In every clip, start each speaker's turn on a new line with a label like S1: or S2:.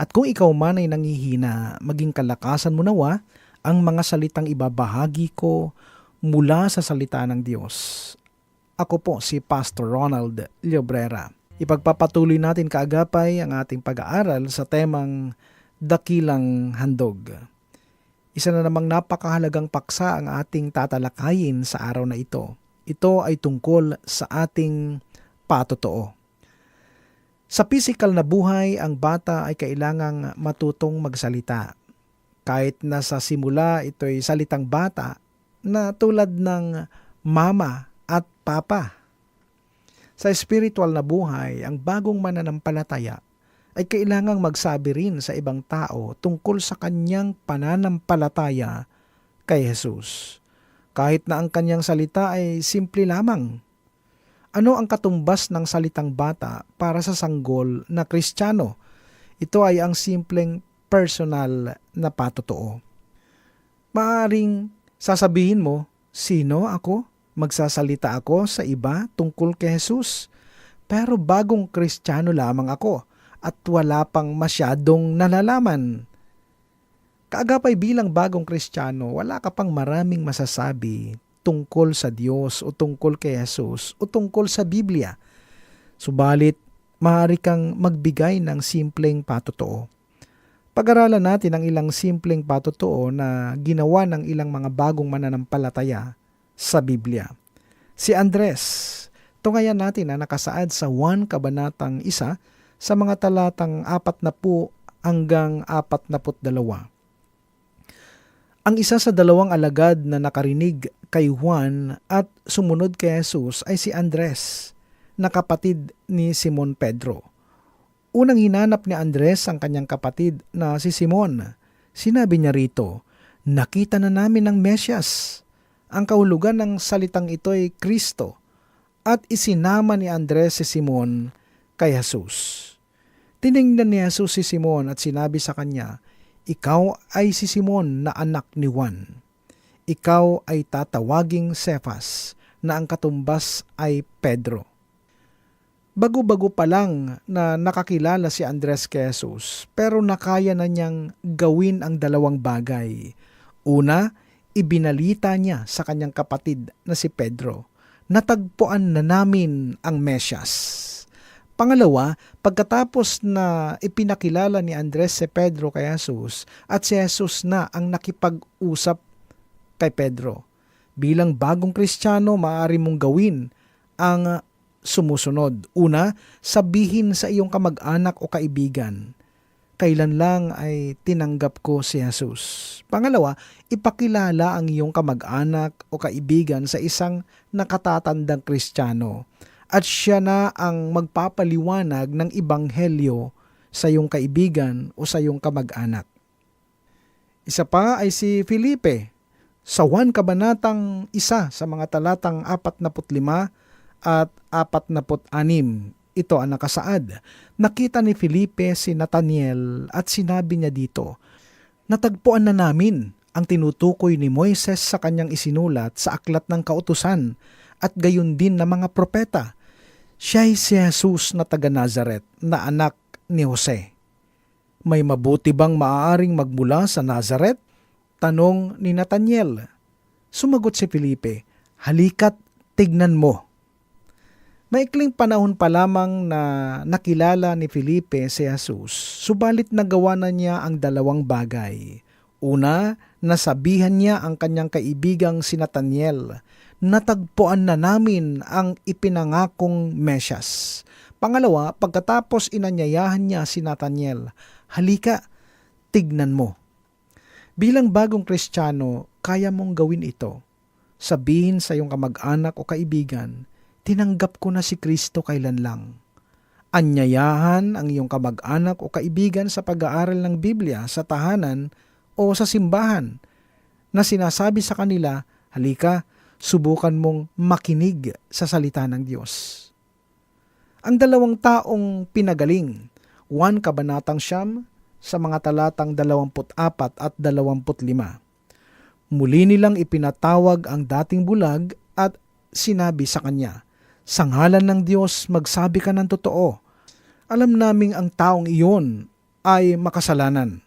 S1: At kung ikaw man ay nangihina, maging kalakasan mo nawa ang mga salitang ibabahagi ko mula sa salita ng Diyos. Ako po si Pastor Ronald Llobrera. Ipagpapatuloy natin kaagapay ang ating pag-aaral sa temang Dakilang Handog. Isa na namang napakahalagang paksa ang ating tatalakayin sa araw na ito. Ito ay tungkol sa ating patotoo. Sa physical na buhay, ang bata ay kailangang matutong magsalita. Kahit na sa simula ito ay salitang bata na tulad ng mama at papa. Sa spiritual na buhay, ang bagong mananampalataya ay kailangang magsabi rin sa ibang tao tungkol sa kanyang pananampalataya kay Jesus. Kahit na ang kanyang salita ay simple lamang. Ano ang katumbas ng salitang bata para sa sanggol na kristyano? Ito ay ang simpleng personal na patotoo. Maaring sasabihin mo, sino ako? Magsasalita ako sa iba tungkol kay Jesus. Pero bagong kristyano lamang ako at wala pang masyadong nalalaman. Kaagapay bilang bagong kristyano, wala ka pang maraming masasabi tungkol sa Diyos o tungkol kay Jesus o tungkol sa Biblia. Subalit, maaari kang magbigay ng simpleng patotoo. Pag-aralan natin ang ilang simpleng patotoo na ginawa ng ilang mga bagong mananampalataya sa Biblia. Si Andres, tungayan natin na nakasaad sa 1 Kabanatang 1 sa mga talatang 40 hanggang 42. Ang isa sa dalawang alagad na nakarinig kay Juan at sumunod kay Jesus ay si Andres, na kapatid ni Simon Pedro. Unang hinanap ni Andres ang kanyang kapatid na si Simon. Sinabi niya rito, Nakita na namin ang Mesyas. Ang kahulugan ng salitang ito ay Kristo. At isinama ni Andres si Simon kay Jesus. Tiningnan ni Jesus si Simon at sinabi sa kanya, ikaw ay si Simon na anak ni Juan. Ikaw ay tatawaging Cephas na ang katumbas ay Pedro. Bago-bago pa lang na nakakilala si Andres Jesus, pero nakaya na niyang gawin ang dalawang bagay. Una, ibinalita niya sa kanyang kapatid na si Pedro, natagpuan na namin ang Mesyas. Pangalawa, pagkatapos na ipinakilala ni Andres si Pedro kay Jesus at si Jesus na ang nakipag-usap kay Pedro. Bilang bagong kristyano, maaari mong gawin ang sumusunod. Una, sabihin sa iyong kamag-anak o kaibigan, kailan lang ay tinanggap ko si Jesus. Pangalawa, ipakilala ang iyong kamag-anak o kaibigan sa isang nakatatandang kristyano at siya na ang magpapaliwanag ng ibanghelyo sa iyong kaibigan o sa iyong kamag-anak. Isa pa ay si Felipe sa 1 kabanatang isa sa mga talatang 45 at 46. Ito ang nakasaad. Nakita ni Felipe si Nathaniel at sinabi niya dito, Natagpuan na namin ang tinutukoy ni Moises sa kanyang isinulat sa aklat ng kautusan at gayon din ng mga propeta siya ay si Jesus na taga Nazaret na anak ni Jose. May mabuti bang maaaring magmula sa Nazaret? Tanong ni Nathaniel. Sumagot si Felipe, Halikat, tignan mo. Maikling panahon pa lamang na nakilala ni Felipe si Jesus, subalit nagawa na niya ang dalawang bagay. Una, nasabihan niya ang kanyang kaibigang si Nathaniel natagpuan na namin ang ipinangakong Mesyas. Pangalawa, pagkatapos inanyayahan niya si Nathaniel, halika, tignan mo. Bilang bagong kristyano, kaya mong gawin ito. Sabihin sa iyong kamag-anak o kaibigan, tinanggap ko na si Kristo kailan lang. Anyayahan ang iyong kamag-anak o kaibigan sa pag-aaral ng Biblia sa tahanan o sa simbahan na sinasabi sa kanila, halika, subukan mong makinig sa salita ng Diyos. Ang dalawang taong pinagaling, 1 Kabanatang Siyam sa mga talatang 24 at 25. Muli nilang ipinatawag ang dating bulag at sinabi sa kanya, Sa ngalan ng Diyos, magsabi ka ng totoo. Alam naming ang taong iyon ay makasalanan.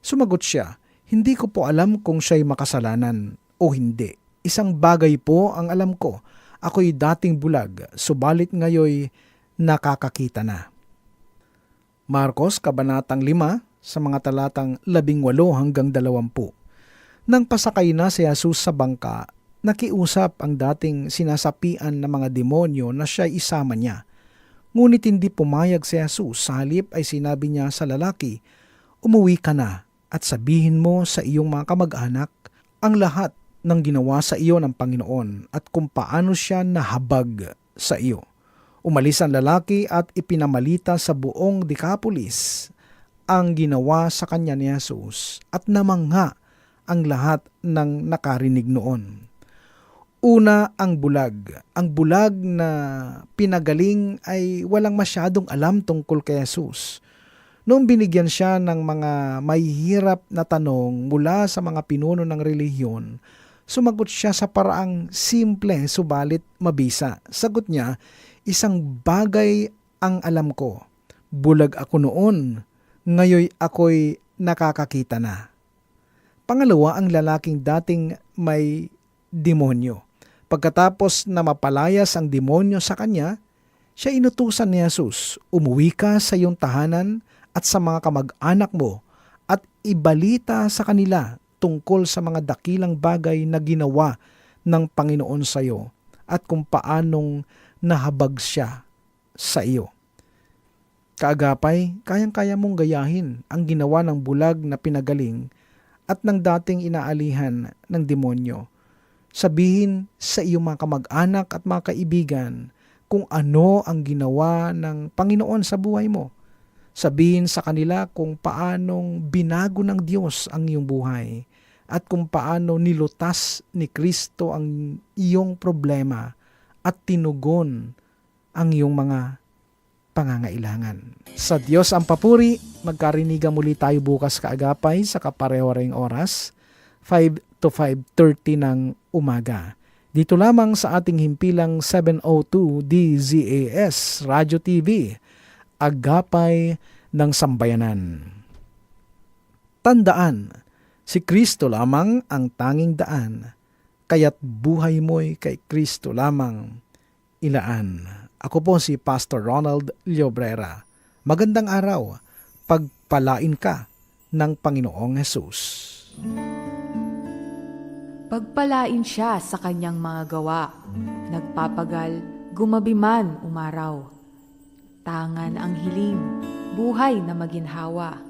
S1: Sumagot siya, Hindi ko po alam kung siya'y makasalanan o hindi. Isang bagay po ang alam ko. Ako'y dating bulag, subalit ngayoy nakakakita na. Marcos, Kabanatang 5, sa mga talatang 18 hanggang 20. Nang pasakay na si Jesus sa bangka, nakiusap ang dating sinasapian ng mga demonyo na siya isama niya. Ngunit hindi pumayag si Jesus, sa halip ay sinabi niya sa lalaki, Umuwi ka na at sabihin mo sa iyong mga kamag-anak ang lahat ng ginawa sa iyo ng Panginoon at kung paano siya nahabag sa iyo. Umalis ang lalaki at ipinamalita sa buong Decapolis ang ginawa sa kanya ni Jesus at namangha ang lahat ng nakarinig noon. Una ang bulag. Ang bulag na pinagaling ay walang masyadong alam tungkol kay Jesus. Noong binigyan siya ng mga mahihirap na tanong mula sa mga pinuno ng relihiyon, sumagot siya sa paraang simple subalit mabisa. Sagot niya, isang bagay ang alam ko. Bulag ako noon, ngayoy ako'y nakakakita na. Pangalawa, ang lalaking dating may demonyo. Pagkatapos na mapalayas ang demonyo sa kanya, siya inutusan ni Jesus, umuwi ka sa iyong tahanan at sa mga kamag-anak mo at ibalita sa kanila tungkol sa mga dakilang bagay na ginawa ng Panginoon sa iyo at kung paanong nahabag siya sa iyo. Kaagapay, kayang-kaya mong gayahin ang ginawa ng bulag na pinagaling at ng dating inaalihan ng demonyo. Sabihin sa iyong mga kamag-anak at mga kaibigan kung ano ang ginawa ng Panginoon sa buhay mo. Sabihin sa kanila kung paanong binago ng Diyos ang iyong buhay at kung paano nilutas ni Kristo ang iyong problema at tinugon ang iyong mga pangangailangan. Sa Diyos ang papuri, magkarinigan muli tayo bukas kaagapay sa kapareho ring oras, 5 to 5.30 ng umaga. Dito lamang sa ating himpilang 702 DZAS Radio TV, Agapay ng Sambayanan. Tandaan, si Kristo lamang ang tanging daan, kaya't buhay mo'y kay Kristo lamang ilaan. Ako po si Pastor Ronald Llobrera. Magandang araw, pagpalain ka ng Panginoong Hesus.
S2: Pagpalain siya sa kanyang mga gawa. Nagpapagal, gumabi man umaraw. Tangan ang hiling, buhay na maginhawa.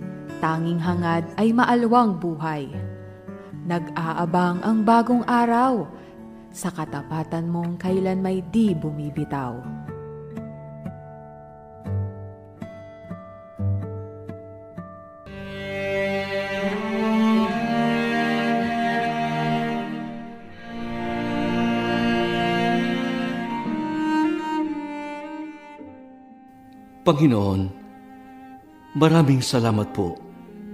S2: tanging hangad ay maalwang buhay. Nag-aabang ang bagong araw, sa katapatan mong kailan may di bumibitaw.
S3: Panginoon, maraming salamat po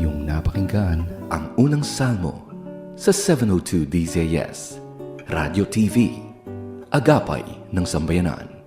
S3: Iyong napakinggan ang unang salmo sa 702 DZS, Radio TV, Agapay ng Sambayanan.